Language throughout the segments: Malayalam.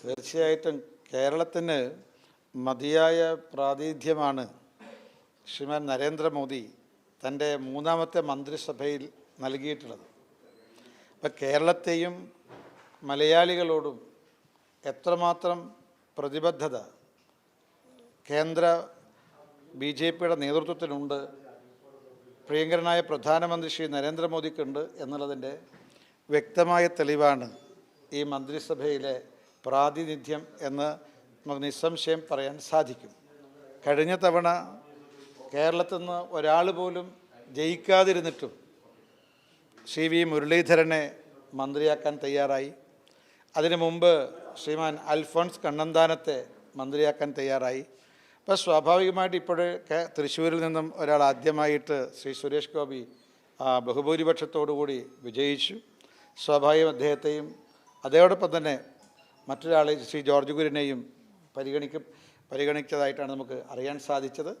തീർച്ചയായിട്ടും കേരളത്തിന് മതിയായ പ്രാതിനിധ്യമാണ് ശ്രീമാൻ നരേന്ദ്രമോദി തന്റെ മൂന്നാമത്തെ മന്ത്രിസഭയിൽ നൽകിയിട്ടുള്ളത്. അപ്പം കേരളത്തെയും മലയാളികളോടും എത്രമാത്രം പ്രതിബദ്ധത കേന്ദ്ര ബി ജെ പിയുടെ നേതൃത്വത്തിനുണ്ട് പ്രിയങ്കരനായ പ്രധാനമന്ത്രി ശ്രീ നരേന്ദ്രമോദിക്കുണ്ട് എന്നുള്ളതിന്റെ വ്യക്തമായ തെളിവാണ് ഈ മന്ത്രിസഭയിലെ പ്രാതിനിധ്യം എന്ന് നമുക്ക് നിസ്സംശയം പറയാൻ സാധിക്കും. കഴിഞ്ഞ തവണ കേരളത്തിൽ നിന്ന് ഒരാൾ പോലും ജയിക്കാതിരുന്നിട്ടും ശ്രീ വി മുരളീധരനെ മന്ത്രിയാക്കാൻ തയ്യാറായി. അതിനു മുമ്പ് ശ്രീമാൻ അൽഫോൺസ് കണ്ണന്താനത്തെ മന്ത്രിയാക്കാൻ തയ്യാറായി. അപ്പോൾ സ്വാഭാവികമായിട്ട് ഇപ്പോൾ തൃശ്ശൂരിൽ നിന്നും ഒരാൾ ആദ്യമായിട്ട് ശ്രീ സുരേഷ് ഗോപി ബഹുഭൂരിപക്ഷത്തോടു കൂടി വിജയിച്ചു. സ്വാഭാവികം അദ്ദേഹത്തെയും അതോടൊപ്പം തന്നെ മറ്റൊരാൾ ശ്രീ ജോർജ് ഗുരുവിനെയും പരിഗണിക്കും പരിഗണിച്ചതായിട്ടാണ് നമുക്ക് അറിയാൻ സാധിച്ചത്.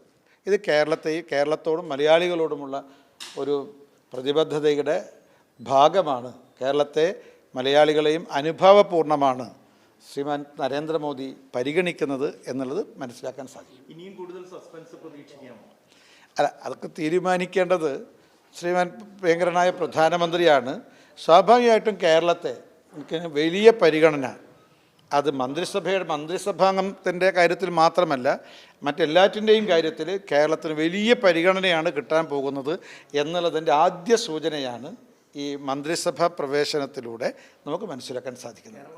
ഇത് കേരളത്തെ കേരളത്തോടും മലയാളികളോടുമുള്ള ഒരു പ്രതിബദ്ധതയുടെ ഭാഗമാണ്. കേരളത്തെ മലയാളികളെയും അനുഭവപൂർണമാണ് ശ്രീമാൻ നരേന്ദ്രമോദി പരിഗണിക്കുന്നത് എന്നുള്ളത് മനസ്സിലാക്കാൻ സാധിക്കും. ഇനിയും കൂടുതൽ സസ്പെൻസ് പ്രതീക്ഷിക്കാമോ അല്ല അതൊക്കെ തീരുമാനിക്കേണ്ടത് ശ്രീമാൻ ഭയങ്കരനായ പ്രധാനമന്ത്രിയാണ്. സ്വാഭാവികമായിട്ടും കേരളത്തെ എനിക്ക് വലിയ പരിഗണന. അത് മന്ത്രിസഭയുടെ മന്ത്രിസഭാംഗത്തിന്റെ കാര്യത്തിൽ മാത്രമല്ല മറ്റെല്ലാറ്റിന്റെയും കാര്യത്തിൽ കേരളത്തിന് വലിയ പരിഗണനയാണ് കിട്ടാൻ പോകുന്നത് എന്നുള്ളതിന്റെ ആദ്യ സൂചനയാണ് ഈ മന്ത്രിസഭാ പ്രവേശനത്തിലൂടെ നമുക്ക് മനസ്സിലാക്കാൻ സാധിക്കുന്നത്.